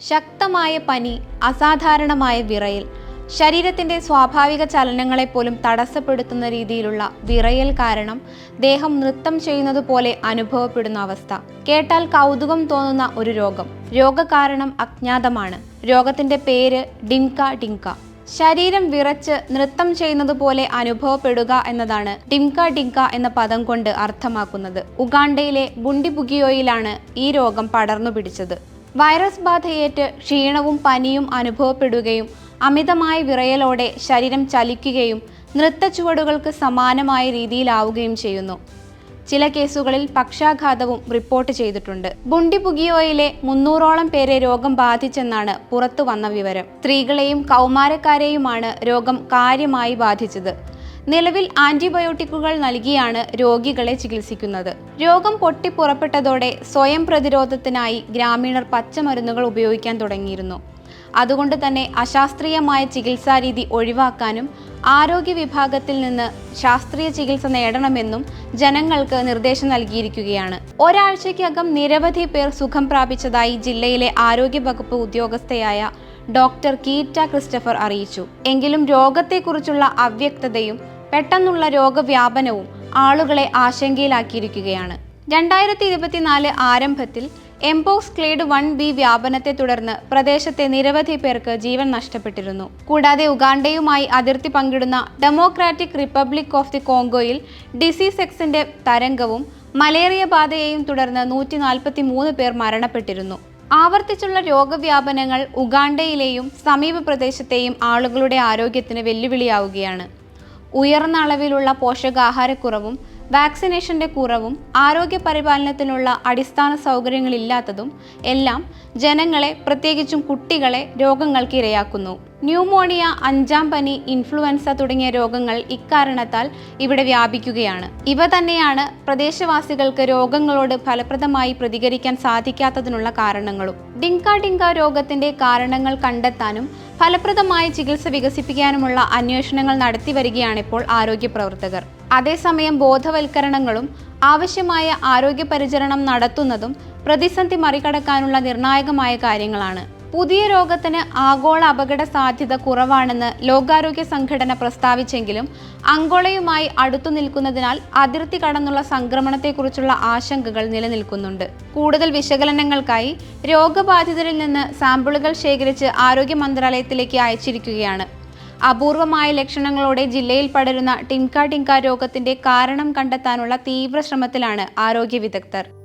ശക്തമായ പനി അസാധാരണമായ വിറയൽ ശരീരത്തിന്റെ സ്വാഭാവിക ചലനങ്ങളെപ്പോലും തടസ്സപ്പെടുത്തുന്ന രീതിയിലുള്ള വിറയൽ കാരണം ദേഹം നൃത്തം ചെയ്യുന്നത് പോലെ അനുഭവപ്പെടുന്ന അവസ്ഥ. കേട്ടാൽ കൗതുകം തോന്നുന്ന ഒരു രോഗം. രോഗകാരണം അജ്ഞാതമാണ്. രോഗത്തിന്റെ പേര് ഡിംക ഡിങ്ക ശരീരം വിറച്ച് നൃത്തം ചെയ്യുന്നത് പോലെ അനുഭവപ്പെടുക എന്നതാണ് ഡിംക ഡിങ്ക എന്ന പദം കൊണ്ട് അർത്ഥമാക്കുന്നത്. ഉഗാണ്ടയിലെ ബുണ്ടിബുഗിയോയിലാണ് ഈ രോഗം പടർന്നു പിടിച്ചത്. വൈറസ് ബാധയേറ്റ് ക്ഷീണവും പനിയും അനുഭവപ്പെടുകയും അമിതമായ വിറയലോടെ ശരീരം ചലിക്കുകയും നൃത്തച്ചുവടുകൾക്ക് സമാനമായ രീതിയിലാവുകയും ചെയ്യുന്നു. ചില കേസുകളിൽ പക്ഷാഘാതവും റിപ്പോർട്ട് ചെയ്തിട്ടുണ്ട്. ബുണ്ടിപുഗിയോയിലെ മുന്നൂറോളം പേരെ രോഗം ബാധിച്ചെന്നാണ് പുറത്തു വന്ന വിവരം. സ്ത്രീകളെയും കൗമാരക്കാരെയുമാണ് രോഗം കാര്യമായി ബാധിച്ചത്. നിലവിൽ ആന്റിബയോട്ടിക്കുകൾ നൽകിയാണ് രോഗികളെ ചികിത്സിക്കുന്നത്. രോഗം പൊട്ടിപ്പുറപ്പെട്ടതോടെ സ്വയം പ്രതിരോധത്തിനായി ഗ്രാമീണർ പച്ചമരുന്നുകൾ ഉപയോഗിക്കാൻ തുടങ്ങിയിരുന്നു. അതുകൊണ്ട് തന്നെ അശാസ്ത്രീയമായ ചികിത്സാരീതി ഒഴിവാക്കാനും ആരോഗ്യ വിഭാഗത്തിൽ നിന്ന് ശാസ്ത്രീയ ചികിത്സ നേടണമെന്നും ജനങ്ങൾക്ക് നിർദ്ദേശം നൽകിയിരിക്കുകയാണ്. ഒരാഴ്ചയ്ക്കകം നിരവധി പേർ സുഖം പ്രാപിച്ചതായി ജില്ലയിലെ ആരോഗ്യ വകുപ്പ് ഉദ്യോഗസ്ഥയായ ഡോക്ടർ കീറ്റ ക്രിസ്റ്റഫർ അറിയിച്ചു. എങ്കിലും രോഗത്തെക്കുറിച്ചുള്ള അവ്യക്തതയും പെട്ടെന്നുള്ള രോഗവ്യാപനവും ആളുകളെ ആശങ്കയിലാക്കിയിരിക്കുകയാണ്. രണ്ടായിരത്തി ഇരുപത്തിനാല് ആരംഭത്തിൽ എംപോക്സ് ക്ലേഡ് വൺ ബി വ്യാപനത്തെ തുടർന്ന് പ്രദേശത്തെ നിരവധി പേർക്ക് ജീവൻ നഷ്ടപ്പെട്ടിരുന്നു. കൂടാതെ ഉഗാണ്ടയുമായി അതിർത്തി പങ്കിടുന്ന ഡെമോക്രാറ്റിക് റിപ്പബ്ലിക് ഓഫ് ദി കോങ്കോയിൽ ഡിസീസ് എക്സിന്റെ തരംഗവും മലേറിയ ബാധയെയും തുടർന്ന് നൂറ്റി നാൽപ്പത്തി മൂന്ന് പേർ മരണപ്പെട്ടിരുന്നു. ആവർത്തിച്ചുള്ള രോഗവ്യാപനങ്ങൾ ഉഗാണ്ടയിലെയും സമീപ പ്രദേശത്തെയും ആളുകളുടെ ആരോഗ്യത്തിന് വെല്ലുവിളിയാവുകയാണ്. ഉയർന്ന അളവിലുള്ള പോഷകാഹാരക്കുറവും വാക്സിനേഷന്റെ കുറവും ആരോഗ്യ പരിപാലനത്തിനുള്ള അടിസ്ഥാന സൗകര്യങ്ങളില്ലാത്തതും എല്ലാം ജനങ്ങളെ പ്രത്യേകിച്ചും കുട്ടികളെ രോഗങ്ങൾക്ക് ഇരയാക്കുന്നു. ന്യൂമോണിയ അഞ്ചാം പനി ഇൻഫ്ലുവൻസ തുടങ്ങിയ രോഗങ്ങൾ ഇക്കാരണത്താൽ ഇവിടെ വ്യാപിക്കുകയാണ്. ഇവ തന്നെയാണ് പ്രദേശവാസികൾക്ക് രോഗങ്ങളോട് ഫലപ്രദമായി പ്രതികരിക്കാൻ സാധിക്കാത്തതിനുള്ള കാരണങ്ങളും. ഡിങ്ക ഡിങ്ക രോഗത്തിന്റെ കാരണങ്ങൾ കണ്ടെത്താനും ഫലപ്രദമായ ചികിത്സ വികസിപ്പിക്കാനുമുള്ള അന്വേഷണങ്ങൾ നടത്തിവരികയാണ് വരികയാണിപ്പോൾ ആരോഗ്യ പ്രവർത്തകർ. അതേസമയം ബോധവൽക്കരണങ്ങളും ആവശ്യമായ ആരോഗ്യ പരിചരണം നടത്തുന്നതും പ്രതിസന്ധി മറികടക്കാനുള്ള നിർണായകമായ കാര്യങ്ങളാണ്. പുതിയ രോഗത്തിന് ആഗോള അപകട സാധ്യത കുറവാണെന്ന് ലോകാരോഗ്യ സംഘടന പ്രസ്താവിച്ചെങ്കിലും അങ്കോളയുമായി അടുത്തു നിൽക്കുന്നതിനാൽ അതിർത്തി കടന്നുള്ള സംക്രമണത്തെക്കുറിച്ചുള്ള ആശങ്കകൾ നിലനിൽക്കുന്നുണ്ട്. കൂടുതൽ വിശകലനങ്ങൾക്കായി രോഗബാധിതരിൽ നിന്ന് സാമ്പിളുകൾ ശേഖരിച്ച് ആരോഗ്യ മന്ത്രാലയത്തിലേക്ക് അയച്ചിരിക്കുകയാണ്. അപൂർവമായ ലക്ഷണങ്ങളോടെ ജില്ലയിൽ പടരുന്ന ടിൻക ടിൻക രോഗത്തിന്റെ കാരണം കണ്ടെത്താനുള്ള തീവ്ര ശ്രമത്തിലാണ് ആരോഗ്യ വിദഗ്ധർ.